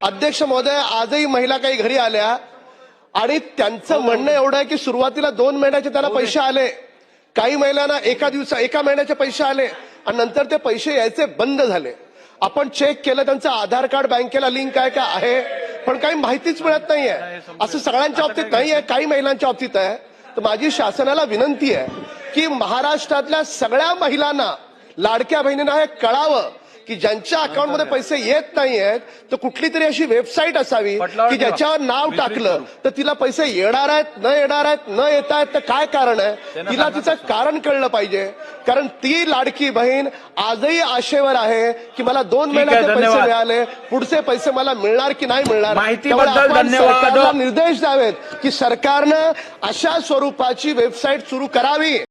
अध्यक्ष महोदय आजही महिला काही घरी आल्या आणि त्यांचं म्हणणं एवढं आहे की सुरुवातीला दोन महिन्याचे त्यांना पैसे आले. काही महिलांना एका दिवसा एका महिन्याचे पैसे आले आणि नंतर ते पैसे यायचे बंद झाले. आपण चेक केलं त्यांचं आधार कार्ड बँकेला लिंक आहे का आहे पण काही माहितीच मिळत नाहीये. असं सगळ्यांच्या बाबतीत नाही आहे काही महिलांच्या बाबतीत आहे. तर माझी शासनाला विनंती आहे की महाराष्ट्रातल्या सगळ्या महिलांना लाडक्या बहिणींना हे कळावं. की ज्यांच्या अकाउंटमध्ये पैसे येत नाही आहेत तर कुठली तरी अशी वेबसाईट असावी की. ज्याच्यावर नाव टाकलं तर तिला पैसे येणार आहेत न येणार आहेत न येत आहेत तर काय कारण आहे? तिला तिचं कारण कळलं पाहिजे. कारण ती लाडकी बहीण आजही आशेवर आहे की मला दोन महिन्याचे पैसे. मिळाले पुढचे पैसे मला मिळणार की नाही मिळणार? निर्देश द्यावेत की सरकारनं अशा स्वरूपाची वेबसाईट सुरू करावी.